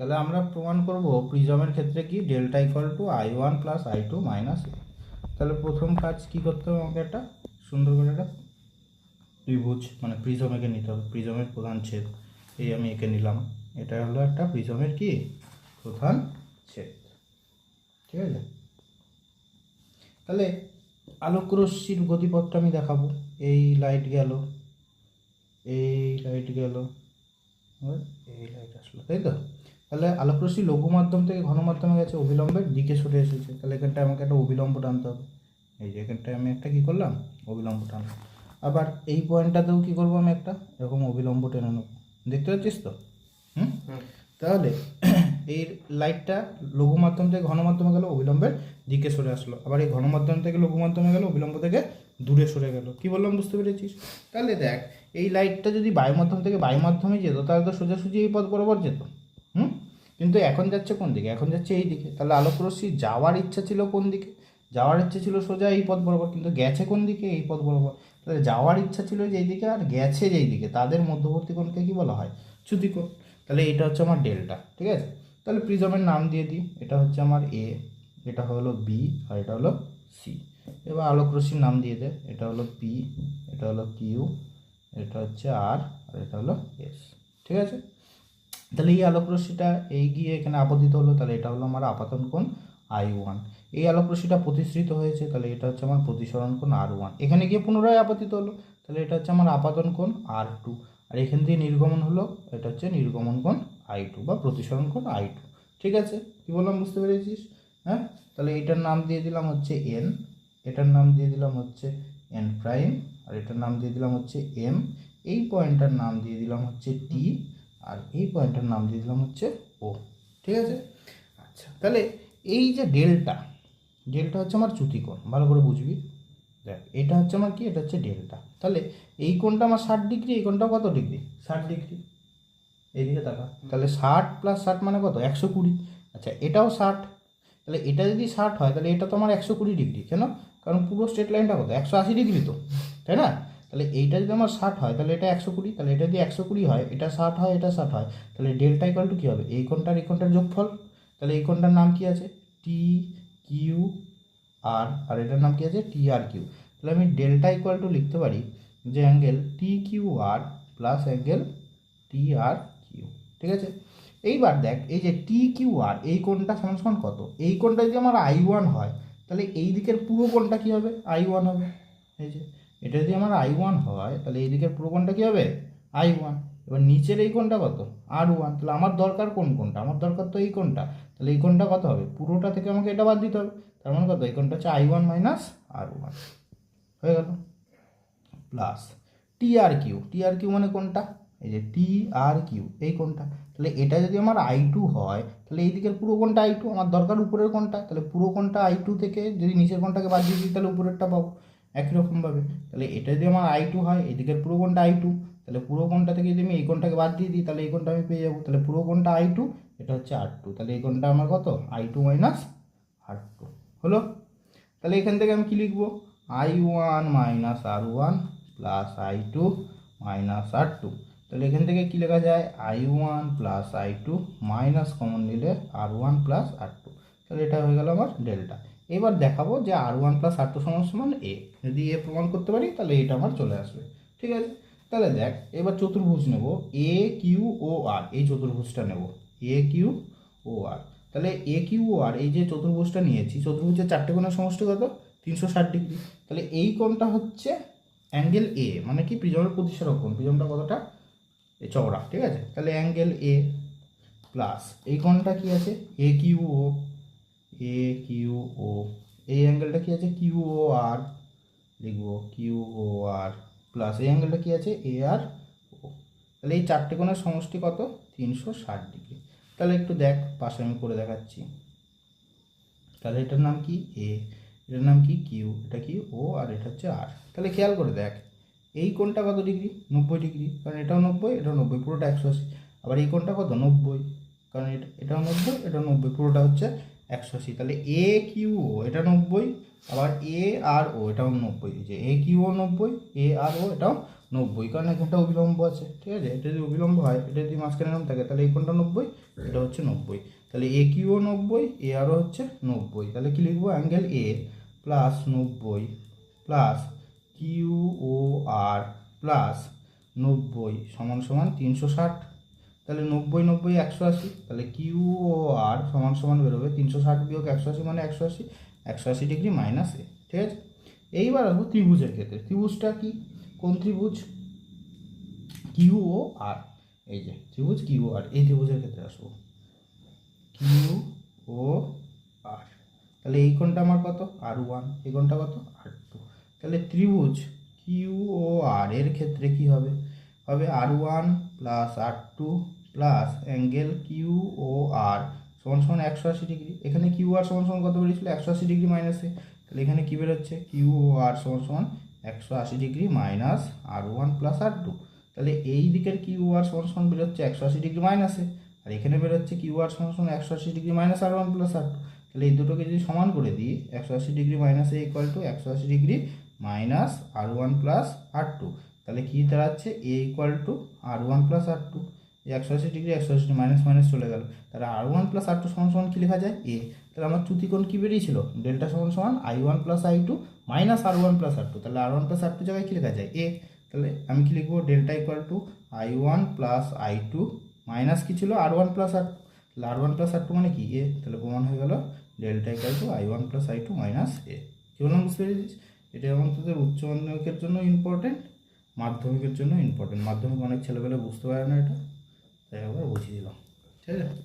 তাহলে আমরা প্রমাণ করব প্রিজমের ক্ষেত্রে কি delta equal to I one plus I two minus তাহলে প্রথম কাজ কি করতে হবে আমাকে একটা? সুন্দর করে একটা ত্রিভুজ মানে প্রিজম এঁকে নিতে হবে, প্রিজমের প্রধান ছেদ। এই আমি এঁকে নিলাম। এটা হলো একটা প্রিজমের কি? প্রধান ছেদ। ঠিক আছে? তাহলে আলোক রশ্মির গতিপথটা আমি দেখাবো। এই লাইট গেল, এই লাইট গেল এই লাইট আসলো, তাই তো? তাহলে আলোক রশ্মি লঘু মাধ্যম থেকে ঘন মাধ্যমে গেছে অবিলম্বের দিকে সরে এসেছে। তাহলে এখানটায় আমাকে একটা অবিলম্ব টানতে হবে। এই যে এখানটায় আমি একটা কী করলাম? অবিলম্ব টানলাম। আবার এই পয়েন্টটাতেও কী করব আমি একটা? এরকম অবিলম্ব টেনে নেব। দেখতে পাচ্ছিস তো? হুম? তাহলে এই লাইটটা লঘু মাধ্যম থেকে ঘন মাধ্যমে গেল অবিলম্বের দিকে সরে আসলো। আবার এই ঘন মাধ্যম থেকে লঘু মাধ্যমে গেল অবিলম্ব থেকে দূরে সরে গেল। কি বললাম বুঝতে পেরেছিস? তাহলে দেখ এই লাইটটা যদি বায়ু মাধ্যম থেকে বায়ু মাধ্যমে যেত তাহলে তো সোজাসুজি এই পথ বরাবর যেত। কিন্তু এখন যাচ্ছে কোন দিকে? এখন যাচ্ছে এই দিকে। তাহলে আলোক রশ্মি যাওয়ার ইচ্ছা ছিল কোন দিকে? যাওয়ার ইচ্ছা ছিল সোজা এই পথ বরাবর, কিন্তু গেছে কোন দিকে? এই পথ বরাবর। তাহলে যাওয়ার ইচ্ছা ছিল যেই দিকে আর গেছে যেই দিকে। তাদের মধ্যবর্তী কোণকে কি বলা হয়? চ্যুতিকোণ। তাহলে এটা হচ্ছে আমার ডেল্টা, ঠিক আছে? তাহলে প্রিজমের নাম দিয়ে দিই। এটা হচ্ছে আমার এ এটা হলো বি আর এটা হলো সি এবার আলোক রশ্মির নাম দিয়ে দে। এটা হলো পি এটা হলো কিউ এটা হচ্ছে আর আর এটা হলো এস ঠিক আছে? তাহলে এই আলোক রশ্মিটা এই গিয়ে এখানে আপতিত হলো, তাহলে এটা হলো আমার আপাতন কোণ আই ওয়ান এই আলোক রশ্মিটা প্রতিসৃত হয়েছে, তাহলে এটা হচ্ছে আমার প্রতিসরণ কোণ আর ওয়ান এখানে গিয়ে পুনরায় আপতিত হলো, তাহলে এটা হচ্ছে আমার আপাতন কোণ আর টু আর এখান দিয়ে নির্গমন হলো, এটা হচ্ছে নির্গমন কোণ আই টু বা প্রতিসরণ কোণ আই টু ঠিক আছে? কি বললাম, বুঝতে পেরেছিস? হ্যাঁ? তাহলে এটার নাম দিয়ে দিলাম হচ্ছে এন এটার নাম দিয়ে দিলাম হচ্ছে এন প্রাইম আর এটার নাম দিয়ে দিলাম হচ্ছে এম এই পয়েন্টটার নাম দিয়ে দিলাম হচ্ছে টি আর এই পয়েন্টটার নাম দিয়ে দিলাম হচ্ছে ও ঠিক আছে? আচ্ছা তাহলে এই যে ডেল্টা ডেল্টা হচ্ছে আমার চ্যুতিকোণ ভালো করে বুঝবি? দেখ এটা হচ্ছে আমার কি? এটা হচ্ছে ডেল্টা। তাহলে এই কোণটা আমার ষাট ডিগ্রি এই কোণটা কত ডিগ্রি? ষাট ডিগ্রি। এইদিকে তাকা। তাহলে ষাট প্লাস ষাট মানে কত? একশো কুড়ি। আচ্ছা এটাও ষাট। তাহলে এটা যদি ষাট হয় তাহলে এটা তো আমার একশো কুড়ি ডিগ্রি কেন? কারণ পুরো স্ট্রেট লাইনটা কত? একশো আশি ডিগ্রি তো তাই না? তাহলে এইটা যদি আমার ষাট হয়, তাহলে এটা একশো কুড়ি, তাহলে এটা যদি একশো কুড়ি হয়, এটা ষাট হয়, এটা ষাট হয়, তাহলে ডেল্টা ইকাল টু কী হবে? এই কোণটার এই কোণটার যোগফল? তাহলে এই কোনটার নাম কি আছে? টি কিউ আর আর এটার নাম কি আছে? টি আর কিউ তাহলে আমি ডেল্টা ইকুয়াল টু লিখতে পারি যে angle T Q R plus angle T R Q ঠিক আছে? এইবার দেখ, এই যে টি কিউ আর এই কোণটা সমান কত? এই কোণটা যদি আমার আই ওয়ান হয়, তাহলে এই দিকের পুরো কোণটা কী হবে? আই ওয়ান হবে। এই যে এটা যদি আমার আই ওয়ান হয়, তাহলে এই দিকের পুরো কোণটা কী হবে? আই ওয়ান এবার নিচের এই কোণটা কত? আর ওয়ান তাহলে আমার দরকার কোন কোণটা? আমার দরকার তো এই কোণটা। তাহলে এই কোণটা কত হবে? পুরোটা থেকে আমাকে এটা বাদ দিতে হবে। তার মানে কত? এই কোণটা হচ্ছে I one minus R one হয়ে গেল। Plus T R Q T R Q মানে কোনটা এই যে টি আর কিউ এই কোনটা তাহলে এটা যদি আমার আই টু হয়, তাহলে এই দিকের পুরো কোনটা আই টু আমার দরকার উপরের কোনটা তাহলে পুরো কোনটা আই টু থেকে যদি নিচের কোনটাকে বাদ দিয়ে দিই, তাহলে উপরেরটা পাবো। একই রকমভাবে তাহলে এটা যদি আমার আই টু হয়, এদিকের পুরো কোনটা আই টু তাহলে পুরো কোনটা থেকে যদি আমি এই কোনটাকে বাদ দিয়ে দিই, তাহলে এই কোনটা আমি পেয়ে যাব। তাহলে পুরো কোনটা আই টু এটা হচ্ছে আর টু তাহলে এই কোনটা আমার কত? I two minus R two হলো? তাহলে এখান থেকে আমি কি লিখব? I one minus R one plus I two minus R two তাহলে এখান থেকে কী লেখা যায়? I one plus I two minus common নিলে R one plus R two তাহলে এটা হয়ে গেল আমার ডেল্টা এবার দেখাবো যে R one plus R two সমান সমান এ যদি এ প্রমাণ করতে পারি, তাহলে এটা আমার চলে আসবে। ঠিক আছে? তাহলে দেখ, এবার চতুর্ভুজ নেব। এ কিউ ও আর এই চতুর্ভুজটা নেব। এ কিউ ও আর তাহলে এ কিউ ও আর এই যে চতুর্ভুজটা নিয়েছি, চতুর্ভুজের চারটে কোণের সমষ্টি কত? তিনশো ষাট ডিগ্রি। তাহলে এই কোণটা হচ্ছে অ্যাঙ্গেল এ মানে কি? প্রিজমের প্রতিসারক কোণ। প্রিজমটা কতটা? চওড়া। ঠিক আছে? তাহলে অ্যাঙ্গেল এ প্লাস এই কোণটা কি আছে? এ কিউ ও এ কিউ ও এই অ্যাঙ্গেলটা কি আছে? কিউ ও আর লিখব কিউ ও আর প্লাস এই অ্যাঙ্গেলটা কি আছে? এ আর ও তাহলে এই চারটে কোণের সমষ্টি কত? তিনশো ষাট ডিগ্রি। তাহলে একটু দেখ, পাশে আমি করে দেখাচ্ছি। তাহলে এটার নাম কি? এ এটার নাম কি? কিউ এটা কি? ও আর এটা হচ্ছে আর তাহলে খেয়াল করে দেখ, এই কোণটা কত ডিগ্রি? নব্বই ডিগ্রি। কারণ এটাও নব্বই এটাও নব্বই, পুরোটা একশো আশি। আবার এই কোণটা কত? নব্বই। কারণ এটা, এটাও নব্বই এটাও নব্বই, পুরোটা হচ্ছে একশো আশি। তাহলে এ কিউ ও এটা নব্বই, আবার এ আর ও এটাও নব্বই। যে এ কিউ ও নব্বই এ আর ও এটাও নব্বই। কারণ এখানটা অবিলম্ব আছে, ঠিক আছে? এটা যদি অবিলম্ব হয়, এটা যদি মাঝখানে নাম থাকে, তাহলে এই কোনটা নব্বই, এটা হচ্ছে নব্বই। তাহলে এ কিউও নব্বই এ আরও হচ্ছে নব্বই। তাহলে কি লিখব? অ্যাঙ্গেল এ প্লাস নব্বই plus Q O R plus নব্বই সমান সমান তিনশো ষাট। তাহলে নব্বই নব্বই, একশো আশি। তাহলে কিউ ও আর সমান সমান বেরোবে তিনশো ষাট বিয়োগ একশো আশি মানে একশো আশি। একশো আশি ডিগ্রি মাইনাস এ, ঠিক আছে? এইবার আসব ত্রিভুজের ক্ষেত্রে। ত্রিভুজটা কি? কোন ত্রিভুজ? Q O R. এই যে, ত্রিভুজ কিউ আর। এই ত্রিভুজের ক্ষেত্রে আসব। Q O R. তাহলে এই কোণটা আমার কত? R one. এই কোণটা কত? R two. তাহলে ত্রিভুজ কিউ ও আর এর ক্ষেত্রে কি হবে? হবে R one plus R two plus angle Q O R সমান সমান একশো আশি ডিগ্রি। এখানে কিউ আর সমান সমান কত বেরিয়েছিল? একশো আশি ডিগ্রি মাইনাসে। তাহলে এখানে কী বেরোচ্ছে? কিউ ও আর সমান সমান একশো আশি degree minus R one plus R two. তাহলে এই দিকের কিউ আর সমান সমান বেরোচ্ছে একশো আশি ডিগ্রি মাইনাসে। আর এখানে বেরোচ্ছে কিউ আর সমান সমান একশো আশি degree minus R one plus R two. তাহলে এই দুটোকে যদি সমান করে দিই, একশো আশি degree minus A equal to একশো আশি degree minus R one plus R two. তাহলে কী দাঁড়াচ্ছে? A equal to R one plus R two. একশো আশি ডিগ্রি, একশো আশি মাইনাস মাইনাস চলে গেল। তাহলে R one plus R two সমান সমান কী লেখা যায়? এ তাহলে আমার চ্যুতিকোণ কী বেরিয়েছিল? ডেল্টা সমান সমান I one plus I two minus R one plus R two তাহলে R one plus R two জায়গায় কী লেখা যায়? এ তাহলে আমি কি লিখব? Delta equal to I one plus I two minus কী ছিল? আর ওয়ান প্লাস আর তাহলে R one plus R two মানে কি? এ তাহলে প্রমাণ হয়ে গেল। Delta equal to I one plus I two minus A কী বললাম? বুঝতে পেরেছিস? এটা এবং তোদের উচ্চ মাধ্যমিকের জন্য ইম্পর্টেন্ট মাধ্যমিকের জন্য ইম্পর্টেন্ট মাধ্যমিক অনেক ছেলেবেলা বুঝতে পারে না এটা। তাই একবার বুঝিয়ে দিলাম ঠিক আছে